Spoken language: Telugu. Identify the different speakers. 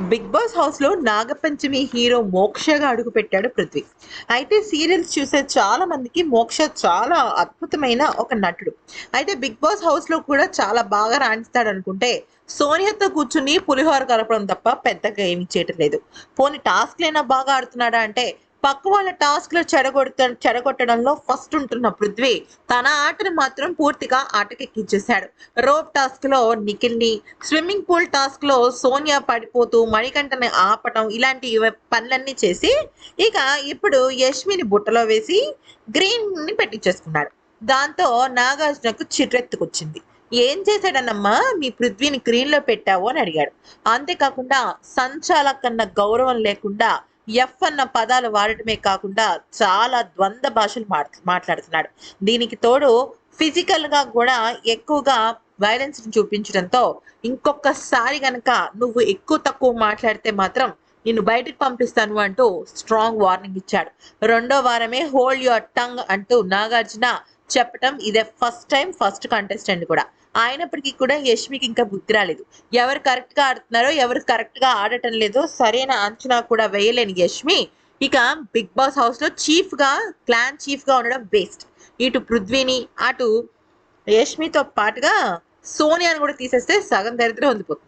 Speaker 1: బిగ్ బాస్ హౌస్లో నాగపంచమి హీరో మోక్షగా అడుగు పెట్టాడు పృథ్వీ. అయితే సీరియల్స్ చూసే చాలా మందికి మోక్ష చాలా అద్భుతమైన ఒక నటుడు. అయితే బిగ్ బాస్ హౌస్లో కూడా చాలా బాగా రాణిస్తాడు అనుకుంటే సోనియాతో కూర్చుని పులిహోర కలపడం తప్ప పెద్దగా ఏమి చేయటం లేదు. పోనీ టాస్క్లైనా బాగా ఆడుతున్నాడా అంటే పక్క వాళ్ళ టాస్క్లో చెడగొడత చెడగొట్టడంలో ఫస్ట్ ఉంటున్న పృథ్వీ. తన ఆటను మాత్రం పూర్తిగా ఆటకెక్కించేశాడు రోప్ టాస్క్లో నిఖిల్ని స్విమ్మింగ్ పూల్ టాస్క్లో సోనియా పడిపోతూ మణికంఠని ఆపటం ఇలాంటి పనులన్నీ చేసి ఇక ఇప్పుడు యష్మిని బుట్టలో వేసి గ్రీన్ని పెట్టించేసుకున్నాడు దాంతో నాగార్జునకు చిర్రెత్తుకొచ్చింది. ఏం చేశాడనమ్మా మీ పృథ్వీని గ్రీన్లో పెట్టావు అని అడిగాడు. అంతేకాకుండా సంచాలక్ కన్నా గౌరవం లేకుండా ఎఫ్ అన్న పదాలు వాడటమే కాకుండా చాలా ద్వంద్వ భాషలు మాట్లాడుతున్నాడు. దీనికి తోడు ఫిజికల్గా కూడా ఎక్కువగా వైలెన్స్ చూపించడంతో ఇంకొకసారి కనుక నువ్వు ఎక్కువ తక్కువ మాట్లాడితే మాత్రం నిన్ను బయటకు పంపిస్తాను అంటూ స్ట్రాంగ్ వార్నింగ్ ఇచ్చాడు. రెండో వారమే హోల్డ్ యువర్ టంగ్ అంటూ నాగార్జున చెప్పటం ఇదే ఫస్ట్ టైం ఫస్ట్ కంటెస్టెంట్ కూడా. అయినప్పటికీ కూడా యష్మికి ఇంకా బుద్ధి రాలేదు. ఎవరు కరెక్ట్గా ఆడుతున్నారో ఎవరు కరెక్ట్గా ఆడటం లేదో సరైన అంచనా కూడా వేయలేని యష్మి ఇక బిగ్ బాస్ హౌస్లో చీఫ్గా క్లాన్ చీఫ్గా ఉండడం బెస్ట్ ఇటు పృథ్వీని అటు యష్మితో పాటుగా సోనియాని కూడా తీసేస్తే సగం దరిద్రం ఉండిపోతుంది.